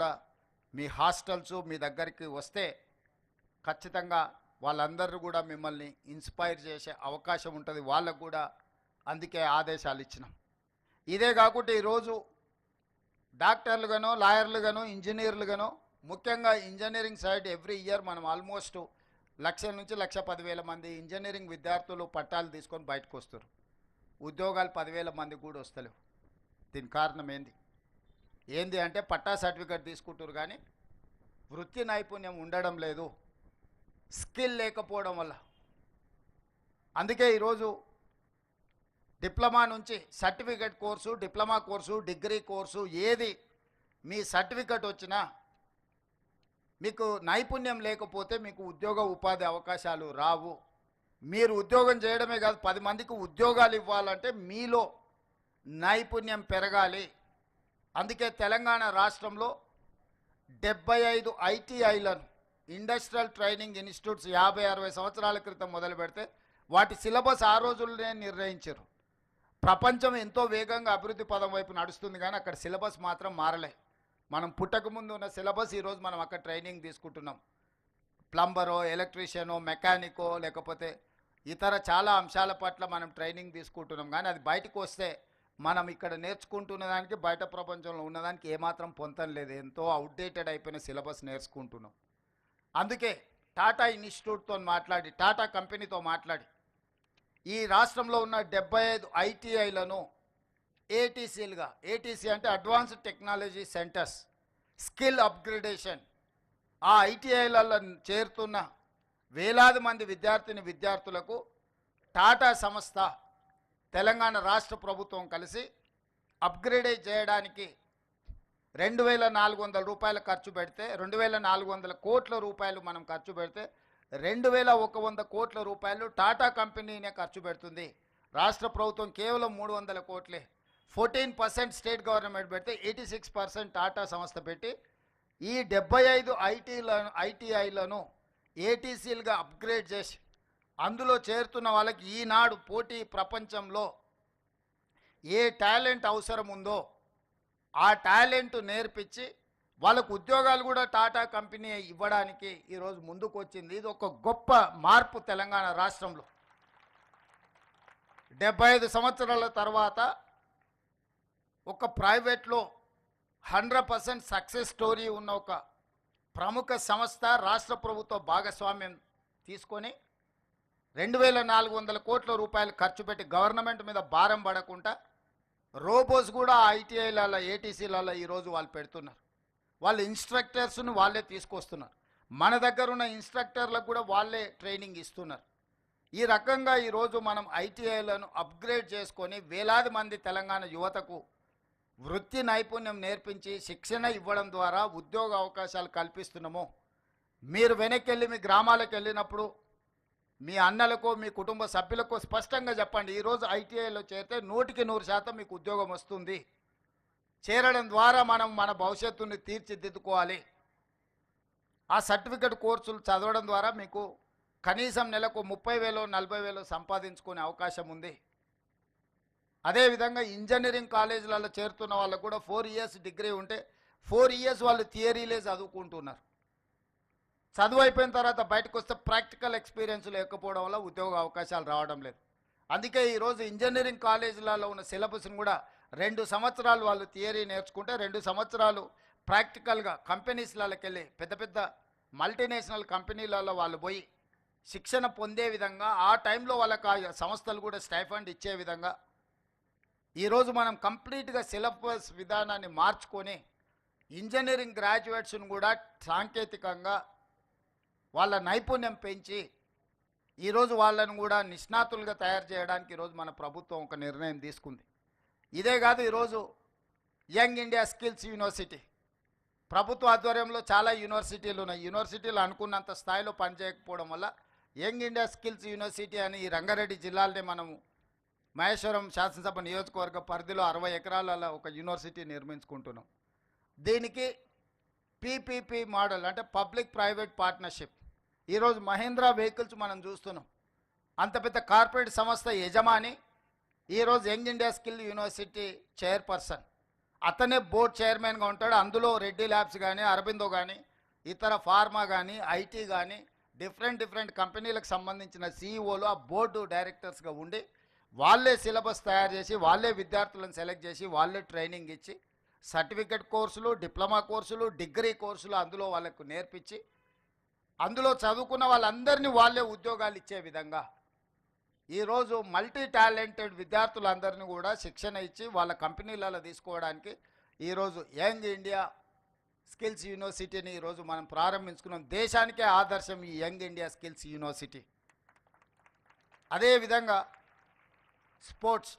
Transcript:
కూడా మీ హాస్టల్స్ మీ దగ్గరికి వస్తే ఖచ్చితంగా వాళ్ళందరూ కూడా మిమ్మల్ని ఇన్స్పైర్ చేసే అవకాశం ఉంటుంది. వాళ్ళకు కూడా అందుకే ఆదేశాలు ఇచ్చినాం. ఇదే కాకుండా ఈరోజు డాక్టర్లుగానో లాయర్లుగానో ఇంజనీర్లుగానో ముఖ్యంగా ఇంజనీరింగ్ సైడ్ ఎవ్రీ ఇయర్ మనం ఆల్మోస్ట్ లక్ష నుంచి లక్ష పదివేల మంది ఇంజనీరింగ్ విద్యార్థులు పట్టాలు తీసుకొని బయటకు వస్తారు. ఉద్యోగాలు పదివేల మంది కూడా వస్తలేవు. దీని కారణం ఏంది? ఏంది అంటే పట్టా సర్టిఫికేట్ తీసుకుంటారు కానీ వృత్తి నైపుణ్యం ఉండడం లేదు స్కిల్ లేకపోవడం వల్ల. అందుకే ఈరోజు డిప్లొమా నుంచి certificate course diploma course degree course ఏది మీ సర్టిఫికేట్ వచ్చినా మీకు నైపుణ్యం లేకపోతే మీకు ఉద్యోగ ఉపాధి అవకాశాలు రావు. మీరు ఉద్యోగం చేయడమే కాదు పది మందికి ఉద్యోగాలు ఇవ్వాలంటే మీలో నైపుణ్యం పెరగాలి. అందుకే తెలంగాణ రాష్ట్రంలో డెబ్బై ఐదు ఐటీఐలను ఇండస్ట్రియల్ ట్రైనింగ్ ఇన్స్టిట్యూట్స్ యాభై అరవై సంవత్సరాల క్రితం మొదలు పెడితే వాటి సిలబస్ ఆ రోజుల్లోనే నిర్ణయించారు. ప్రపంచం ఎంతో వేగంగా అభివృద్ధి పదం వైపు నడుస్తుంది కానీ అక్కడ సిలబస్ మాత్రం మారలే. మనం పుట్టకముందు ఉన్న సిలబస్ ఈరోజు మనం అక్కడ ట్రైనింగ్ తీసుకుంటున్నాం. ప్లంబరో ఎలక్ట్రీషియనో మెకానికో లేకపోతే ఇతర చాలా అంశాల పట్ల మనం ట్రైనింగ్ తీసుకుంటున్నాం కానీ అది బయటకు వస్తే మనం ఇక్కడ నేర్చుకుంటున్న దానికి బయట ప్రపంచంలో ఉన్నదానికి ఏమాత్రం పొంతం లేదు. ఎంతో అవుట్డేటెడ్ అయిపోయిన సిలబస్ నేర్చుకుంటున్నాం. అందుకే టాటా ఇన్స్టిట్యూట్తో మాట్లాడి టాటా కంపెనీతో మాట్లాడి. ఈ రాష్ట్రంలో ఉన్న డెబ్బై ఐదు ఐటీఐలను ఏటీసీలుగా ఏటీసీ అంటే advanced technology centres skill upgradation ఆ ఐటీఐలలో చేరుతున్న వేలాది మంది విద్యార్థిని విద్యార్థులకు టాటా సంస్థ తెలంగాణ రాష్ట్ర ప్రభుత్వం కలిసి అప్గ్రేడే చేయడానికి రెండు వేల నాలుగు వందల రూపాయలు ఖర్చు పెడితే రెండు వేల నాలుగు వందల కోట్ల రూపాయలు మనం ఖర్చు పెడితే రెండు వేల ఒక వంద కోట్ల రూపాయలు టాటా కంపెనీనే ఖర్చు పెడుతుంది. రాష్ట్ర ప్రభుత్వం కేవలం మూడు వందల కోట్లే. ఫోర్టీన్ పర్సెంట్ స్టేట్ గవర్నమెంట్ పెడితే ఎయిటీ సిక్స్ పర్సెంట్ టాటా సంస్థ పెట్టి ఈ డెబ్బై ఐదు ఐటీలను ఐటీఐలను ఏటీసీలుగా అప్గ్రేడ్ చేసి అందులో చేరుతున్న వాళ్ళకి ఈనాడు పోటీ ప్రపంచంలో ఏ టాలెంట్ అవసరం ఉందో ఆ టాలెంట్ నేర్పించి వాళ్ళకు ఉద్యోగాలు కూడా టాటా కంపెనీ ఇవ్వడానికి ఈరోజు ముందుకు వచ్చింది ఇది ఒక గొప్ప మార్పు తెలంగాణ రాష్ట్రంలో. డెబ్బై ఐదు సంవత్సరాల తర్వాత ఒక ప్రైవేట్లో హండ్రెడ్ పర్సెంట్ సక్సెస్ స్టోరీ ఉన్న ఒక ప్రముఖ సంస్థ రాష్ట్ర ప్రభుత్వ భాగస్వామ్యం తీసుకొని రెండు వేల నాలుగు వందల కోట్ల రూపాయలు ఖర్చు పెట్టి గవర్నమెంట్ మీద భారం పడకుండా రోబోస్ కూడా ఐటీఐలలో ఏటీసీలలో ఈరోజు వాళ్ళు పెడుతున్నారు. వాళ్ళ ఇన్స్ట్రక్టర్స్ను వాళ్ళే తీసుకొస్తున్నారు. మన దగ్గర ఉన్న ఇన్స్ట్రక్టర్లకు కూడా వాళ్ళే ట్రైనింగ్ ఇస్తున్నారు. ఈ రకంగా ఈరోజు మనం ఐటీఐలను అప్గ్రేడ్ చేసుకొని వేలాది మంది తెలంగాణ యువతకు వృత్తి నైపుణ్యం నేర్పించి శిక్షణ ఇవ్వడం ద్వారా ఉద్యోగ అవకాశాలు కల్పిస్తున్నాము. మీరు వెనక్కి వెళ్ళి మీ గ్రామాలకు వెళ్ళినప్పుడు మీ అన్నలకు మీ కుటుంబ సభ్యులకు స్పష్టంగా చెప్పండి. ఈరోజు ఐటీఐలో చేరితే నూటికి నూరు శాతం మీకు ఉద్యోగం వస్తుంది. చేరడం ద్వారా మనం మన భవిష్యత్తుని తీర్చిదిద్దుకోవాలి. ఆ సర్టిఫికెట్ కోర్సులు చదవడం ద్వారా మీకు కనీసం నెలకు ముప్పై వేలు నలభై వేలు సంపాదించుకునే అవకాశం ఉంది. అదేవిధంగా ఇంజనీరింగ్ కాలేజీలలో చేరుతున్న వాళ్ళకు కూడా ఫోర్ ఇయర్స్ డిగ్రీ ఉంటే ఫోర్ ఇయర్స్ వాళ్ళు థియరీలే చదువుకుంటున్నారు. చదువు అయిపోయిన తర్వాత బయటకు వస్తే ప్రాక్టికల్ ఎక్స్పీరియన్స్ లేకపోవడం వల్ల ఉద్యోగ అవకాశాలు రావడం లేదు. అందుకే ఈరోజు ఇంజనీరింగ్ కాలేజీలలో ఉన్న సిలబస్ని కూడా రెండు సంవత్సరాలు వాళ్ళు థియరీ నేర్చుకుంటే రెండు సంవత్సరాలు ప్రాక్టికల్గా కంపెనీస్లకి వెళ్ళి పెద్ద పెద్ద మల్టీనేషనల్ కంపెనీలలో వాళ్ళు పోయి శిక్షణ పొందే విధంగా ఆ టైంలో వాళ్ళకి ఆ సంస్థలు కూడా స్టైఫండ్ ఇచ్చే విధంగా ఈరోజు మనం కంప్లీట్గా సిలబస్ విధానాన్ని మార్చుకొని ఇంజనీరింగ్ గ్రాడ్యుయేట్స్ను కూడా సాంకేతికంగా వాళ్ళ నైపుణ్యం పెంచి ఈరోజు వాళ్ళను కూడా నిష్ణాతులుగా తయారు చేయడానికి ఈరోజు మన ప్రభుత్వం ఒక నిర్ణయం తీసుకుంది. ఇదే కాదు ఈరోజు యంగ్ ఇండియా స్కిల్స్ యూనివర్సిటీ ప్రభుత్వ ఆధ్వర్యంలో చాలా యూనివర్సిటీలు ఉన్నాయి. యూనివర్సిటీలు అనుకున్నంత స్థాయిలో పనిచేయకపోవడం వల్ల యంగ్ ఇండియా స్కిల్స్ యూనివర్సిటీ అని ఈ రంగారెడ్డి జిల్లాలోనే మనము మహేశ్వరం శాసనసభ నియోజకవర్గ పరిధిలో అరవై ఎకరాల ఒక యూనివర్సిటీ నిర్మించుకుంటున్నాం. దీనికి పీపీపీ మోడల్ అంటే పబ్లిక్ ప్రైవేట్ పార్ట్నర్షిప్ ఈరోజు మహేంద్ర వెహికల్స్ మనం చూస్తున్నాం. అంత పెద్ద కార్పొరేట్ సంస్థ యజమాని ఈరోజు young India skill university chairperson. అతనే బోర్డ్ చైర్మన్గా ఉంటాడు. అందులో రెడ్డి ల్యాబ్స్ కానీ అరబిందో కానీ ఇతర ఫార్మా కానీ ఐటీ కానీ డిఫరెంట్ డిఫరెంట్ కంపెనీలకు సంబంధించిన సీఈఓలు ఆ బోర్డు డైరెక్టర్స్గా ఉండి వాళ్ళే సిలబస్ తయారు చేసి వాళ్ళే విద్యార్థులను సెలెక్ట్ చేసి వాళ్ళే ట్రైనింగ్ ఇచ్చి సర్టిఫికెట్ కోర్సులు డిప్లొమా కోర్సులు డిగ్రీ కోర్సులు అందులో వాళ్ళకు నేర్పించి అందులో చదువుకున్న వాళ్ళందరినీ వాళ్ళే ఉద్యోగాలు ఇచ్చే విధంగా. ఈరోజు మల్టీ టాలెంటెడ్ విద్యార్థులందరినీ కూడా శిక్షణ ఇచ్చి వాళ్ళ కంపెనీలలో తీసుకోవడానికి ఈరోజు యంగ్ ఇండియా స్కిల్స్ యూనివర్సిటీని ఈరోజు మనం ప్రారంభించుకున్నాం. దేశానికే ఆదర్శం ఈ యంగ్ ఇండియా స్కిల్స్ యూనివర్సిటీ. అదేవిధంగా స్పోర్ట్స్